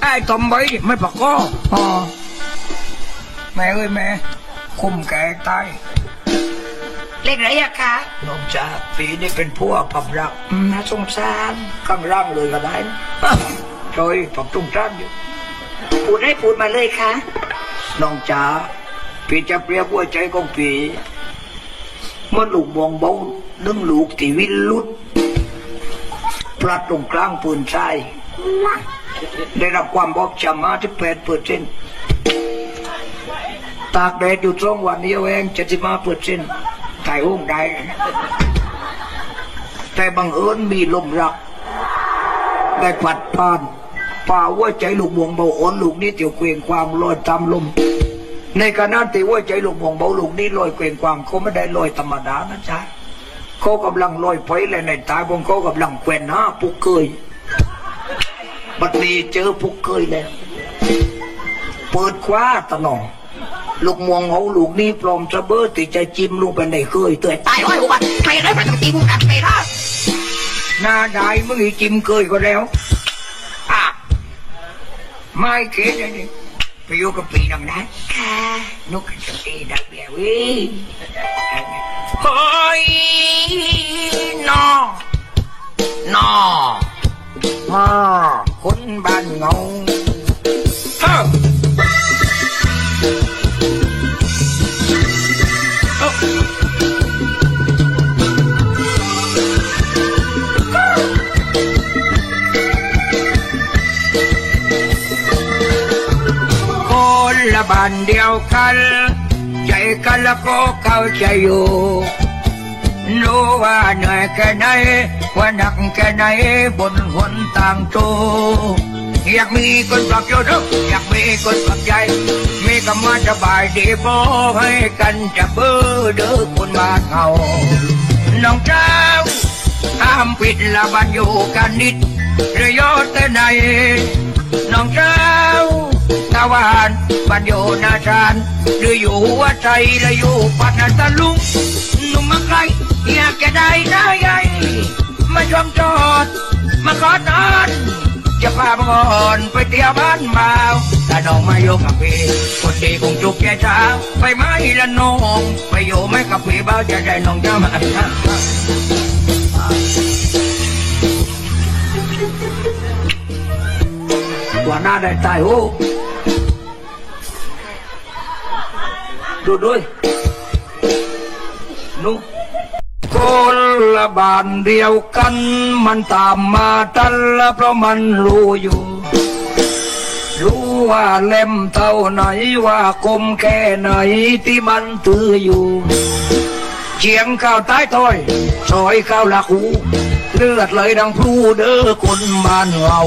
ไอ้ตอมใบนี่ไม่ประกอบอ๋อแม่เอ้ยแม่คุมแก่ตายเล็กไรอะคะน้องจ้าปีนี้เป็นพวกกับรักอืมน่าสงสารข้างร่างเลยก็ได้นะจอยปักตุ้งจ้านอยู่พูดให้พูดมาเลยค่ะน้องจ๋าพี่จะเปรียบหัวใจของพี่เมื่อลูกมองเบานึ่งลูกที่วินลุดพลัดตรงกลางปืนใาย ได้รับความบอบช้ำมาที่แปดเปอร์เซ็นต์ตากแดดอยู่ตรงวันเดียวเองเจ็ดสิบห้าเปอร์เซ็นต์ถ่ายห้องได้แต่บังเอิญมีลมรัก ได้ปัดผ่านป่าว่าใจลูกมวงเบาอ่อนลูกนี้เตียวเกวียงความลอยตามลม ในขณะที่ว่าใจลูกมวงเบาลูกนี้ลอยเกวียงความเขาไม่ได้ลอยธรรมดานะจ๊ะเขากำลังลอยไฟเลยในตาของเขากำลังแกว่นหน้าปุกเกย บัดนี้เจอปุกเกยแล้ว เปิดคว้าตะหนองลูกมวงเขาลูกนี้ปลอมจะเบ้อติจะจิ้มลงไปในเคยเตยตายร้อยอุบัติใครได้ประจำตีกูกัดไปละหน้าได้มึงอีจิ้มเคยก็แล้วอะไม่เข็ดเลยนี่ไปอยู่กับปีนังนะค่ะนกกระจตีดักเบี้ยวิเฮ้ย บ้านเงาเฮ้อเอ้าคนละบ้านเดียวกันใจ อยากมีคนปลอบโยนอยากมีคนปลอบใจ มีคำว่าสบายดีพอให้กันจะเบื่อเด้อคนบ้านเฮาน้องเจ้าห้ามปิดละบันอยู่กันนิดเรยอแต่ไหนน้องเจ้าตะวันบันอยู่นาชานหรืออยู่หัวใจหรือยู่ปัตนาตะลุงหนุ่มมาไกลอยากจะได้ได้ไงมาชมจอด จะพาบังอ่อนไปเที่ยวบ้านเบาถ้าน้องมาโยกับพี่คนดีคงจุกแก่เช้าไปไหมละน้องไปโยไหมกับพี่เบาจะได้น้องจ้ามาว่าหน้าได้ตายโอ้ดูด้วยนุ คนละบานเดียวกัน มันตามมาทันละเพราะมันรู้อยู่ รู้ว่าเล่มเท่าไหนว่าคมแค่ไหนที่มันถืออยู่เฉียงข้าวใต้ถอยซอยข้าวหลักหูเลือดเลยดังพลูเด้อคนบ้านเรา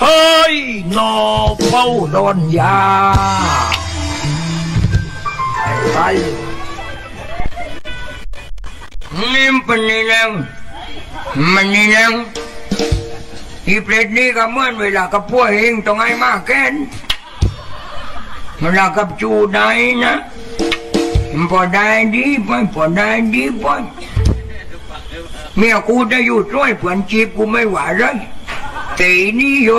เฮ้ยนอเฝ้าโดนยาไป นี่เป็นนี่แล้วมันนี่แล้วที่เปรตนี่ก็เหมื่อนเวลากับพวกเองต้องให้มากแก่นเวลากับจูได้นะพอได้ดีไปพอได้ดีไปเมียกูจะอยู่ช่วยเพื่อนจีบกูไม่ไหวเลยตีนี่อยู่